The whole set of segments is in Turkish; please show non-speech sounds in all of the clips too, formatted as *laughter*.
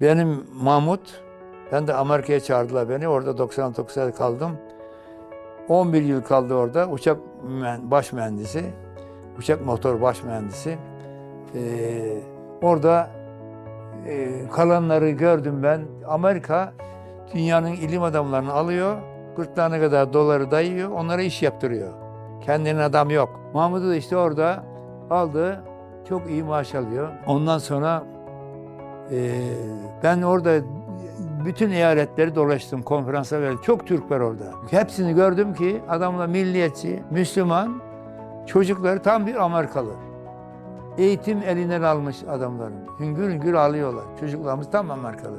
Benim Mahmut, ben de Amerika'ya çağırdılar beni. Orada 99'da kaldım. 11 yıl kaldı orada. Uçak baş mühendisi, uçak motor baş mühendisi. Ee, orada e, kalanları gördüm ben. Amerika dünyanın ilim adamlarını alıyor, gırtlağına kadar doları dayıyor, onlara iş yaptırıyor. Kendinin adam yok. Mahmut'u da işte orada aldı, çok iyi maaş alıyor. Ondan sonra ben orada bütün eyaletleri dolaştım, konferansa verdim. Çok Türk var orada. Hepsini gördüm ki adamlar milliyetçi, Müslüman, çocukları tam bir Amerikalı. Eğitim elinden almış adamların. Hüngür hüngür ağlıyorlar. Çocuklarımız tam Amerikalı.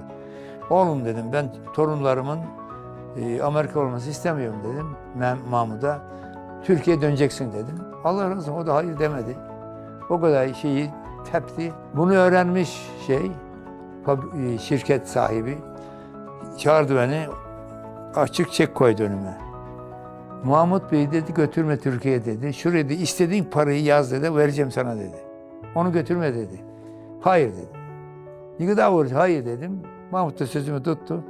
Oğlum dedim ben torunlarımın e, Amerika olması istemiyorum dedim Mahmud'a. Türkiye'ye döneceksin dedim. Allah razı olsun o da hayır demedi. O kadar şeyi tepti. Bunu öğrenmiş şey, şirket sahibi çağırdı beni. Açık çek koydu önüme. Mahmut Bey dedi götürme Türkiye'ye dedi. Şuraya dedi istediğin parayı yaz dedi vereceğim sana dedi. Onu götürme dedi. Hayır dedi. Ne kadar var? Hayır dedim. Mahmut da sözümü tuttu.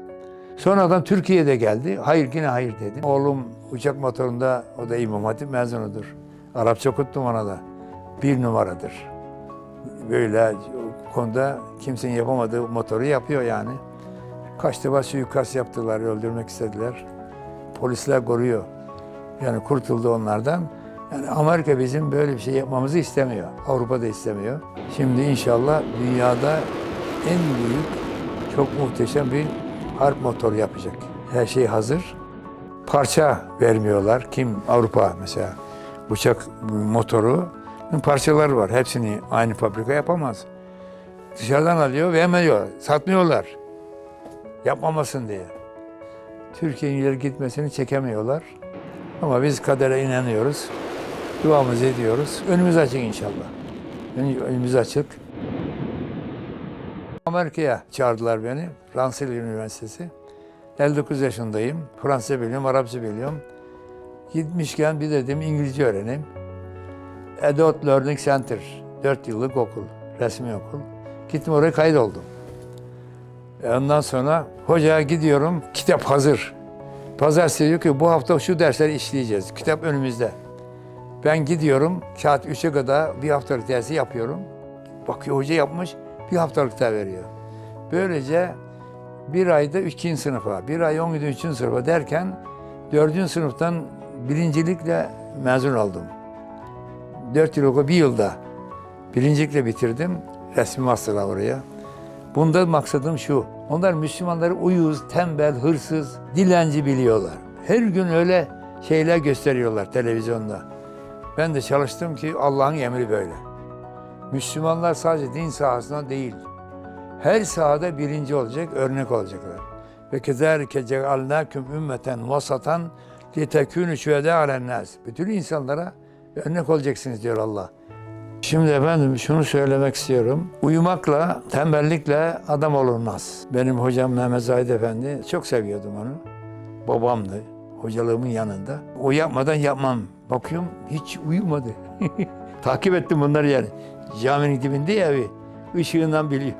Sonra adam Türkiye'de geldi. Hayır yine hayır dedim. Oğlum uçak motorunda o da İmam Hatip mezunudur. Arapça okuttum ona da. Bir numaradır. Böyle konuda kimsenin yapamadığı motoru yapıyor yani. Kaç defa suikast yaptılar, öldürmek istediler. Polisler koruyor. Yani kurtuldu onlardan. Yani Amerika bizim böyle bir şey yapmamızı istemiyor. Avrupa da istemiyor. Şimdi inşallah dünyada en büyük, çok muhteşem bir harp motoru yapacak. Her şey hazır. Parça vermiyorlar. Kim Avrupa mesela uçak motoru parçaları var. Hepsini aynı fabrika yapamaz. Dışarıdan alıyor vermiyor. Satmıyorlar. Yapmamasın diye. Türkiye'nin ileri gitmesini çekemiyorlar. Ama biz kadere inanıyoruz. Duamızı ediyoruz. Önümüz açık inşallah. Ön- Önümüz açık. Amerika'ya çağırdılar beni. Rensselaer Üniversitesi. 59 yaşındayım. Fransızca biliyorum, Arapça biliyorum. Gitmişken bir dedim İngilizce öğreneyim. Adult Learning Center. 4 yıllık okul. Resmi okul. Gittim oraya kaydoldum. E Ondan sonra hocaya gidiyorum. Kitap hazır. Pazartesi diyor ki bu hafta şu dersleri işleyeceğiz. Kitap önümüzde. Ben gidiyorum saat 3'e kadar bir haftalık dersi yapıyorum. Bakıyor hoca yapmış bir haftalık da veriyor. Böylece bir ayda ikinci sınıfa, bir ay on gün üçüncü sınıfa derken dördüncü sınıftan birincilikle mezun oldum. Dört yıl okul bir yılda birincilikle bitirdim. Resmi master'a oraya. Bunda maksadım şu. Onlar Müslümanları uyuz, tembel, hırsız, dilenci biliyorlar. Her gün öyle şeyler gösteriyorlar televizyonda. Ben de çalıştım ki Allah'ın emri böyle. Müslümanlar sadece din sahasında değil, her sahada birinci olacak, örnek olacaklar. Ve kezalike cealnâküm ümmeten vasatan litekûnü şühedâ alennâs. Bütün insanlara örnek olacaksınız diyor Allah. Şimdi efendim şunu söylemek istiyorum. Uyumakla, tembellikle adam olunmaz. Benim hocam Mehmet Zahid Efendi çok seviyordum onu. Babamdı hocalığımın yanında. O yapmadan yapmam. Bakıyorum hiç uyumadı. *laughs* Takip ettim bunları yani. Caminin dibinde ya evi. Işığından biliyor.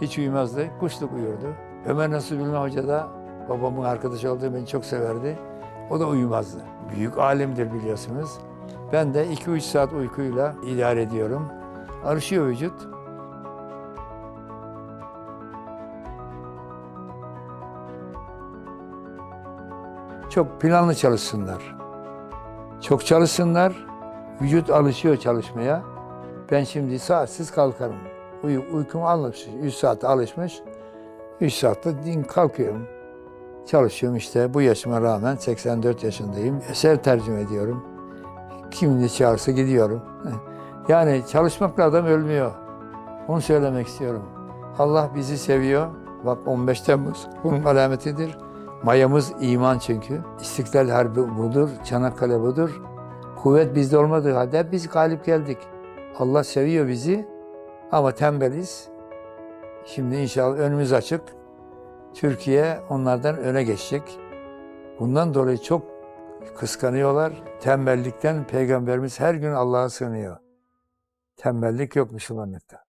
Hiç uyumazdı. Kuşluk uyurdu. Ömer Nasuh Bilme Hoca da babamın arkadaşı olduğu beni çok severdi. O da uyumazdı. Büyük alimdir biliyorsunuz. Ben de 2-3 saat uykuyla idare ediyorum. Arışıyor vücut. Çok planlı çalışsınlar. Çok çalışsınlar. Vücut alışıyor çalışmaya. Ben şimdi saatsiz kalkarım. Uy uykum alışmış. 3 saat alışmış. 3 saatte din kalkıyorum. Çalışıyorum işte bu yaşıma rağmen 84 yaşındayım. Eser tercüme ediyorum. Kim ne çağırsa gidiyorum. Yani çalışmakla adam ölmüyor. Onu söylemek istiyorum. Allah bizi seviyor. Bak 15 Temmuz bunun alametidir. Mayamız iman çünkü. İstiklal Harbi budur, Çanakkale budur. Kuvvet bizde olmadığı halde biz galip geldik. Allah seviyor bizi ama tembeliz. Şimdi inşallah önümüz açık. Türkiye onlardan öne geçecek. Bundan dolayı çok kıskanıyorlar. Tembellikten Peygamberimiz her gün Allah'a sığınıyor. Tembellik yok Müslümanlıkta.